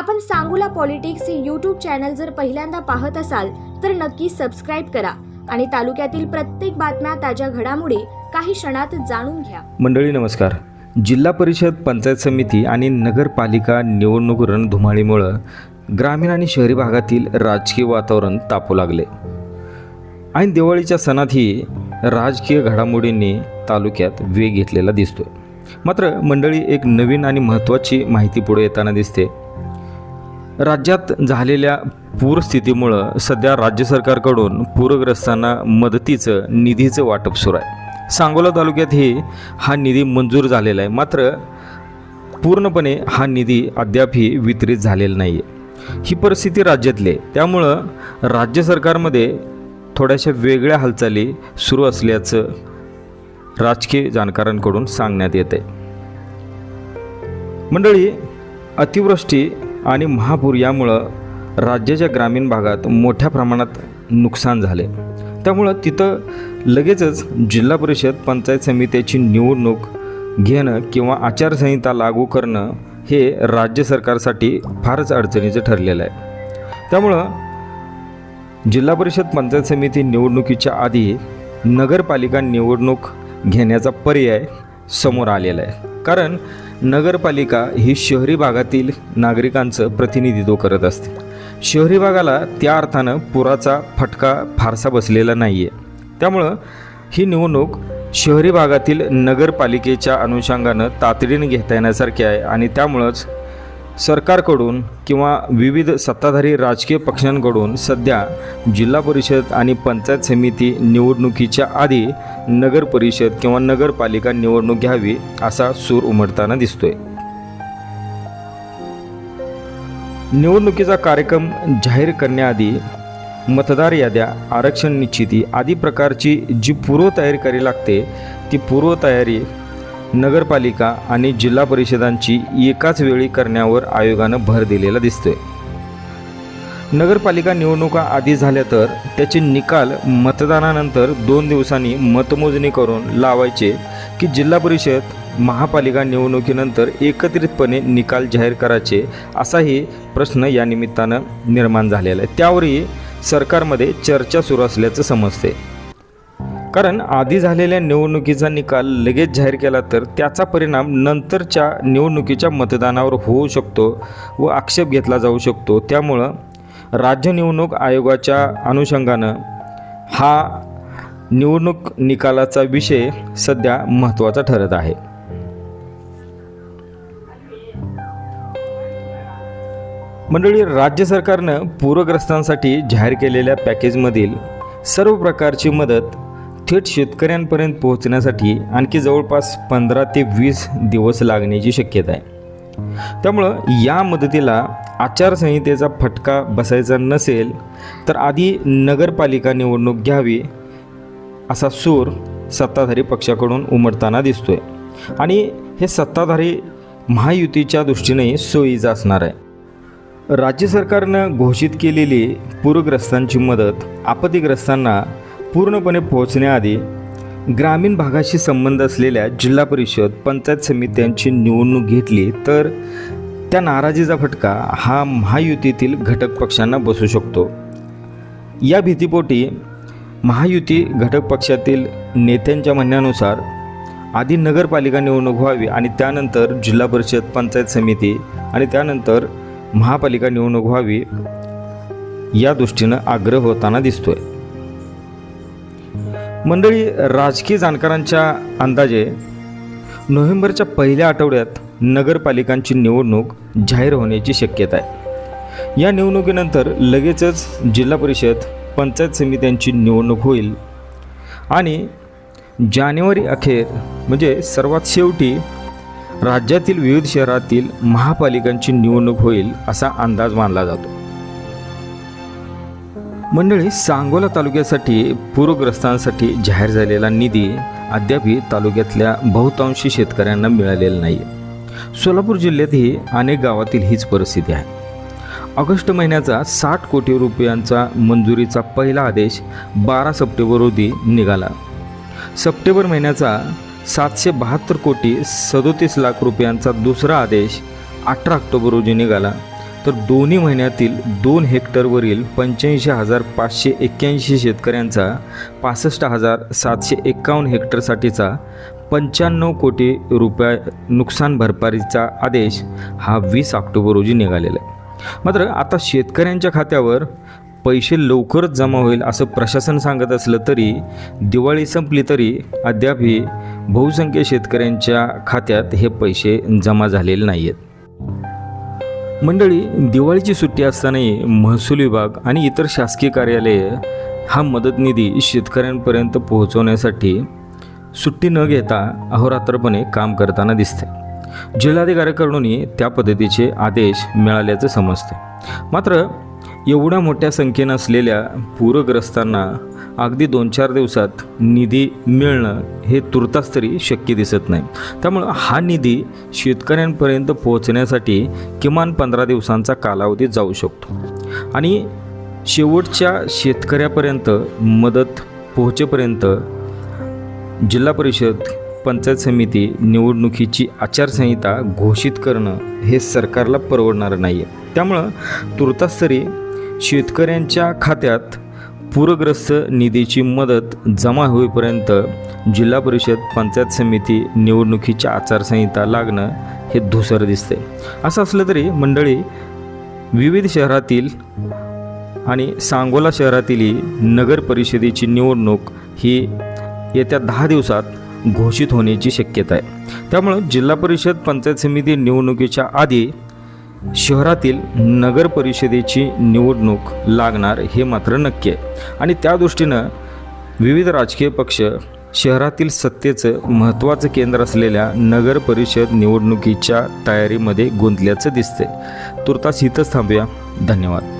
आपण सांगूला पॉलिटिक्स हे यूट्यूब चॅनल जर पहिल्यांदा पाहत असाल तर नक्की सबस्क्राईब करा आणि तालुक्यातील प्रत्येक बातम्या ताज्या घडामोडी काही क्षणात जाणून घ्या. मंडळी नमस्कार. जिल्हा परिषद पंचायत समिती आणि नगरपालिका निवडणूक रणधुमाळीमुळं ग्रामीण आणि शहरी भागातील राजकीय वातावरण तापू लागले. आणि दिवाळीच्या सणातही राजकीय घडामोडींनी तालुक्यात वेग घेतलेला दिसतोय. मात्र मंडळी एक नवीन आणि महत्त्वाची माहिती पुढे येताना दिसते. राज्यात झालेल्या पूरस्थितीमुळं सध्या राज्य सरकारकडून पूरग्रस्तांना मदतीचं निधीचं वाटप सुरू आहे. सांगोला तालुक्यातही हा निधी मंजूर झालेला आहे. मात्र पूर्णपणे हा निधी अद्यापही वितरित झालेला नाही आहे ही परिस्थिती राज्यातली आहे. त्यामुळं राज्य सरकारमध्ये थोड्याशा वेगळ्या हालचाली सुरू असल्याचं राजकीय जाणकारांकडून सांगण्यात येते मंडळी अतिवृष्टी आणि महापूर यामुळं राज्याच्या ग्रामीण भागात मोठ्या प्रमाणात नुकसान झाले. त्यामुळं तिथं लगेचच जिल्हा परिषद पंचायत समितीची निवडणूक घेणं किंवा आचारसंहिता लागू करणं हे राज्य सरकारसाठी फारच अडचणीचं ठरलेलं आहे. त्यामुळं जिल्हा परिषद पंचायत समिती निवडणुकीच्या आधी नगरपालिका निवडणूक घेण्याचा पर्याय समोर आलेला आहे. कारण नगरपालिका ही शहरी भागातील नागरिकांचं प्रतिनिधित्व करत असते. शहरी भागाला त्या अर्थानं पुराचा फटका फारसा बसलेला नाही आहे त्यामुळं ही निवडणूक शहरी भागातील नगरपालिकेच्या अनुषंगानं तातडीने घेता येण्यासारखी आहे आणि त्यामुळंच सरकारकडून किंवा विविध सत्ताधारी राजकीय पक्षांकडून सध्या जिल्हा परिषद आणि पंचायत समिती निवडणुकीच्या आधी नगर परिषद किंवा नगरपालिका निवडणूक घ्यावी असा सूर उमटताना दिसतोय. निवडणुकीचा कार्यक्रम जाहीर करण्याआधी मतदार याद्या आरक्षण निश्चिती आदी प्रकारची जी पूर्वतयारी करावी लागते ती पूर्वतयारी नगरपालिका आणि जिल्हा परिषदांची एकाच वेळी करण्यावर आयोगानं भर दिलेला दिसतोय. नगरपालिका निवडणुका आधी झाल्या तर त्याचे निकाल मतदानानंतर दोन दिवसांनी मतमोजणी करून लावायचे की जिल्हा परिषद महापालिका निवडणुकीनंतर एकत्रितपणे निकाल जाहीर करायचे असाही प्रश्न या निमित्तानं निर्माण झालेला आहे. त्यावरही सरकारमध्ये चर्चा सुरू असल्याचं समजते कारण आधी झालेल्या निवडणुकीचा निकाल लगेच जाहीर केला तर त्याचा परिणाम नंतरच्या निवडणुकीच्या मतदानावर होऊ शकतो व आक्षेप घेतला जाऊ शकतो. त्यामुळं राज्य निवडणूक आयोगाच्या अनुषंगानं हा निवडणूक निकालाचा विषय सध्या महत्त्वाचा ठरत आहे. मंडळी राज्य सरकारनं पूरग्रस्तांसाठी जाहीर केलेल्या पॅकेजमधील सर्व प्रकारची मदत थेट शेतकऱ्यांपर्यंत पोहोचण्यासाठी आणखी जवळपास पंधरा ते वीस दिवस लागण्याची शक्यता आहे. त्यामुळं या मदतीला आचारसंहितेचा फटका बसायचा नसेल तर आधी नगरपालिका निवडणूक घ्यावी असा सूर सत्ताधारी पक्षाकडून उमटताना दिसतोय. आणि हे सत्ताधारी महायुतीच्या दृष्टीने सोयीचं असणार आहे. राज्य सरकारनं घोषित केलेली पूरग्रस्तांची मदत आपत्तीग्रस्तांना पूर्णपणे पोहोचण्याआधी ग्रामीण भागाशी संबंध असलेल्या जिल्हा परिषद पंचायत समित्यांची निवडणूक घेतली तर त्या नाराजीचा फटका हा महायुतीतील घटक पक्षांना बसू शकतो. या भीतीपोटी महायुती घटक पक्षातील नेत्यांच्या म्हणण्यानुसार आधी नगरपालिका निवडणूक व्हावी आणि त्यानंतर जिल्हा परिषद पंचायत समिती आणि त्यानंतर महापालिका निवडणूक व्हावी या दृष्टीनं आग्रह होताना दिसतोय. मंडळी राजकीय जाणकारांच्या अंदाजे नोव्हेंबरच्या पहिल्या आठवड्यात नगरपालिकांची निवडणूक जाहीर होण्याची शक्यता आहे. या निवडणुकीनंतर लगेचच जिल्हा परिषद पंचायत समित्यांची निवडणूक होईल आणि जानेवारी अखेर म्हणजे सर्वात शेवटी राज्यातील विविध शहरातील महापालिकांची निवडणूक होईल असा अंदाज मानला जातो. मंडळी सांगोला तालुक्यासाठी पूरग्रस्तांसाठी जाहीर झालेला निधी अद्यापही तालुक्यातल्या बहुतांशी शेतकऱ्यांना मिळालेला नाही सोलापूर जिल्ह्यातही अनेक गावातील हीच परिस्थिती आहे. ऑगस्ट महिन्याचा साठ कोटी रुपयांचा मंजुरीचा पहिला आदेश बारा सप्टेंबर रोजी निघाला. सप्टेंबर महिन्याचा सातशे बहात्तर कोटी सदोतीस लाख रुपयांचा दुसरा आदेश अठरा ऑक्टोबर रोजी निघाला. तर दोन्ही महिन्यातील दोन हेक्टरवरील पंच्याऐंशी हजार पाचशे एक्क्याऐंशी शेतकऱ्यांचा पासष्ट हजार सातशे एक्कावन्न हेक्टरसाठीचा पंच्याण्णव कोटी रुपये नुकसान भरपाईचा आदेश हा वीस ऑक्टोबर रोजी निघालेला आहे. मात्र आता शेतकऱ्यांच्या खात्यावर पैसे लवकरच जमा होईल असं प्रशासन सांगत असलं तरी दिवाळी संपली तरी अद्यापही बहुसंख्य शेतकऱ्यांच्या खात्यात हे पैसे जमा झालेले नाही आहेत मंडळी दिवाळीची सुट्टी असतानाही महसूल विभाग आणि इतर शासकीय कार्यालये हा मदत निधी शेतकऱ्यांपर्यंत पोहोचवण्यासाठी सुट्टी न घेता अहोरात्रपणे काम करताना दिसते. जिल्हाधिकाऱ्याकडूनही त्या पद्धतीचे आदेश मिळाल्याचं समजते. मात्र एवढ्या मोठ्या संख्येनं असलेल्या पूरग्रस्तांना अगदी दोन चार दिवसात निधी मिळणं हे तुर्तास तरी शक्य दिसत नाही. त्यामुळं हा निधी शेतकऱ्यांपर्यंत पोहोचण्यासाठी किमान पंधरा दिवसांचा कालावधी जाऊ शकतो. आणि शेवटच्या शेतकऱ्यापर्यंत मदत पोहोचेपर्यंत जिल्हा परिषद पंचायत समिती निवडणुकीची आचारसंहिता घोषित करणं हे सरकारला परवडणारं नाही आहे त्यामुळं तुर्तास तरी शेतकऱ्यांच्या खात्यात पूरग्रस्त निधीची मदत जमा होईपर्यंत जिल्हा परिषद पंचायत समिती निवडणुकीच्या आचारसंहिता लागणं हे धुसर दिसते. असं असलं तरी मंडळी विविध शहरातील आणि सांगोला शहरातीलही नगर परिषदेची निवडणूक ही येत्या दहा दिवसात घोषित होण्याची शक्यता आहे. त्यामुळं जिल्हा परिषद पंचायत समिती निवडणुकीच्या आधी शहरातील नगर परिषदेची निवडणूक लागणार हे मात्र नक्की आहे. आणि त्या दृष्टीनं विविध राजकीय पक्ष शहरातील सत्तेचं महत्त्वाचं केंद्र असलेल्या नगर परिषद निवडणुकीच्या तयारीमध्ये गुंतल्याचं दिसते तुर्तास इथंच थांबूया. धन्यवाद.